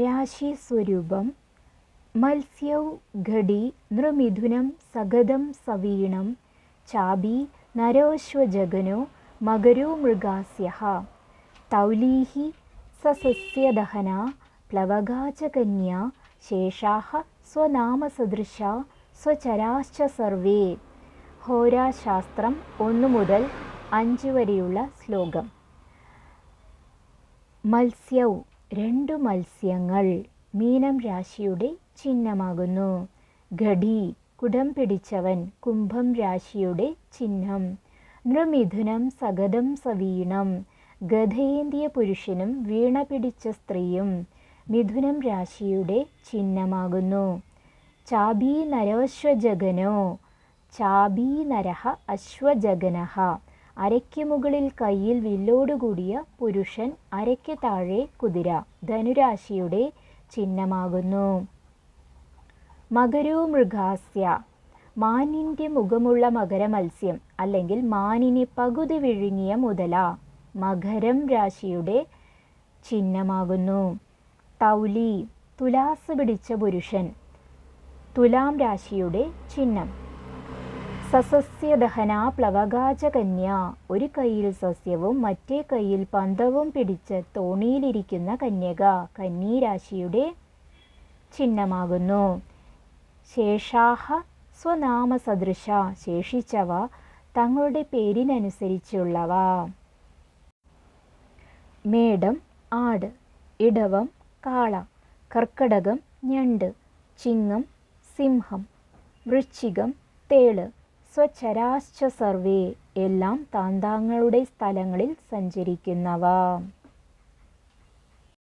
രാശിസ്വരൂപം മത്സ്യൗ Garhi നൃമിഥുനം സഗതം സവീണം Xabi നരോശ്വജഗനോ മകരോ മൃഗാസ്യ തൗലീഹി സസസ്യദഹന പ്ലവകാചകന്യ ശേഷാഹ സ്വനാമസദൃശ സ്വചരാശ്ച survey. ഹോരാശാസ്ത്രം ഒന്നു മുതൽ അഞ്ച് വരെയുള്ള ശ്ലോകം. മത്സ്യൗ രണ്ടു മത്സ്യങ്ങൾ മീനം രാശിയുടെ ചിഹ്നമാകുന്നു. ഘടി കുടം പിടിച്ചവൻ കുംഭം രാശിയുടെ ചിഹ്നം. നൃമിഥുനം സഗതം സവീണം. ഗതയേന്തിയ പുരുഷനും വീണ പിടിച്ച സ്ത്രീയും മിഥുനം രാശിയുടെ ചിഹ്നമാകുന്നു. ചാബീ നരോശ്വജഗനോ ചാബീ നരഹ അശ്വജഗനഹ. അരയ്ക്ക് മുകളിൽ കയ്യിൽ വില്ലോടുകൂടിയ പുരുഷൻ അരയ്ക്ക് താഴെ കുതിര ധനുരാശിയുടെ ചിഹ്നമാകുന്നു. മകരോ മൃഗാസ്യ. മാനിന്റെ മുഖമുള്ള മകരമത്സ്യം അല്ലെങ്കിൽ മാനിനെ പകുതി വിഴുങ്ങിയ മുതല മകരം രാശിയുടെ ചിഹ്നമാകുന്നു. തൗലി. തുലാസ് പിടിച്ച പുരുഷൻ. തുലാം രാശിയുടെ ചിഹ്നം. സസസ്യദഹന പ്ലവകാചകന്യ ഒരു കൈയിൽ സസ്യവും മറ്റേ കൈയിൽ പന്തവും പിടിച്ച് തോണിയിലിരിക്കുന്ന കന്യക കന്നീരാശിയുടെ ചിഹ്നമാകുന്നു. ശേഷാഹ സ്വനാമസദൃശ ശേഷിച്ചവ തങ്ങളുടെ പേരിനനുസരിച്ചുള്ളവ. മേടം ആട് ഇടവം കാള കർക്കടകം ഞണ്ട് ചിങ്ങം സിംഹം വൃശ്ചികം തേൾ സ്വചരാശ്ച സർവേ എല്ലാം താന്താങ്ങളുടെ സ്ഥലങ്ങളിൽ സഞ്ചരിക്കുന്നവ.